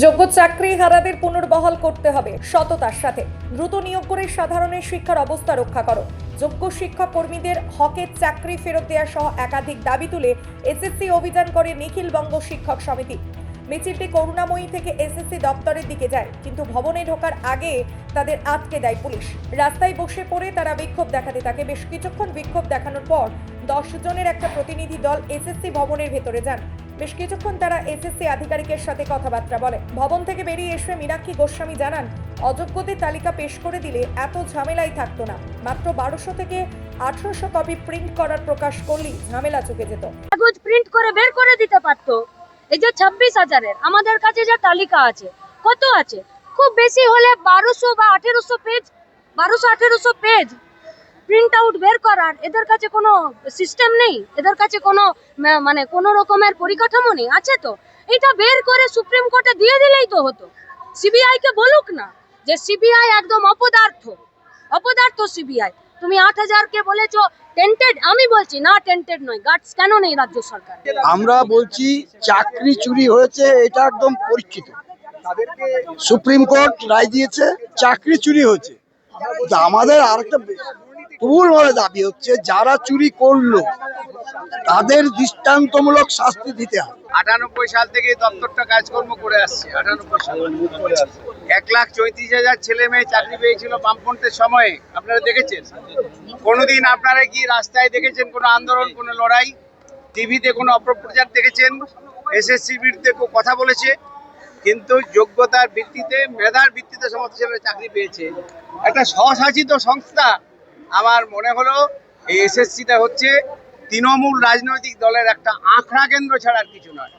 যোগ্য চাকরি হারাদের পুনর্বহাল করতে হবে সততার সাথে। দ্রুত নিয়োগ করে সাধারণের শিক্ষার অবস্থা রক্ষা করো। যোগ্য শিক্ষক কর্মীদের হকের চাকরি ফেরত দেওয়া সহ একাধিক দাবি তুলে এসএসসি অভিযান করে নিখিল বঙ্গ শিক্ষক সমিতি। মিছিলটি করুণাময়ী থেকে এসএসসি দপ্তরের দিকে যায়, কিন্তু ভবনে ঢোকার আগে তাদের আটকে দেয় পুলিশ। রাস্তায় বসে পড়ে তারা বিক্ষোভ দেখাতে থাকে। বেশ কিছুক্ষণ বিক্ষোভ দেখানোর পর দশ জনের একটা প্রতিনিধি দল এসএসসি ভবনের ভেতরে যান। বেশ কিছুক্ষণ তারা এসএসসি আধিকারিকের সাথে কথাবার্তা বলে। ভবন থেকে বেরিয়ে এসে মীনাক্ষী গোস্বামী জানান, অযোগ্যদের তালিকা পেশ করে দিলে এত ঝামেলাই থাকতো না। মাত্র বারোশো থেকে আঠারোশো কপি প্রিন্ট করার প্রকাশ করলেই ঝামেলা চুকে যেত। কাগজ প্রিন্ট করে বের করে দিতে পারতো। এই যে ছাব্বিশ হাজারের, আমাদের কাছে যা তালিকা আছে, কত আছে? খুব বেশি হলে বারোশো বা আঠেরোশো পেজ, বারোশো আঠেরোশো পেজ। প্রিন্ট আউট বের করার এদের কাছে কোনো সিস্টেম নেই। এদের কাছে কোনো মানে কোনো রকমের পরিকাঠামো নেই। আছে তো? এটা বের করে সুপ্রিম কোর্টে দিয়ে দিলেই তো হতো। সিবিআই কে বলুক না যে সিবিআই একদম অপদার্থ। অপদার্থ সিবিআই তুমি আট হাজারকে বলেছ টেন্টেড আমি বলছি, না টেন্টেড নয়। গার্ডস কেন নেই রাজ্য সরকার? আমরা বলছি, চাকরি চুরি হয়েছে, এটা একদম পরীক্ষিত। সুপ্রিম কোর্ট রায় দিয়েছে, চাকরি চুরি হয়েছে। আমাদের আরেকটা প্রবলভাবে দাবি হচ্ছে, যারা চুরি করল, তাদের দৃষ্টান্তমূলক শাস্তি দিতে হবে। আটানব্বই সাল থেকে দপ্তরটা কাজকর্ম করে আসছে, আটানব্বই সাল এক লাখ চৌত্রিশ হাজার ছেলে মেয়ে চাকরি পেয়েছিল বামফ্রন্টের সময়ে, আপনারা দেখেছেন? কোনোদিন আপনারা কি রাস্তায় দেখেছেন কোনো আন্দোলন, কোনো লড়াই? টিভিতে কোনো অপপ্রচার দেখেছেন? এসএসসির বিরুদ্ধে কথা বলেছে? কিন্তু যোগ্যতার ভিত্তিতে, মেধার ভিত্তিতে সমস্ত হিসেবে চাকরি পেয়েছে। একটা স্বশাসিত সংস্থা, আমার মনে হলো, এই এসএসসিটা হচ্ছে তৃণমূল রাজনৈতিক দলের একটা আখড়া কেন্দ্র ছাড়া আর কিছু নয়।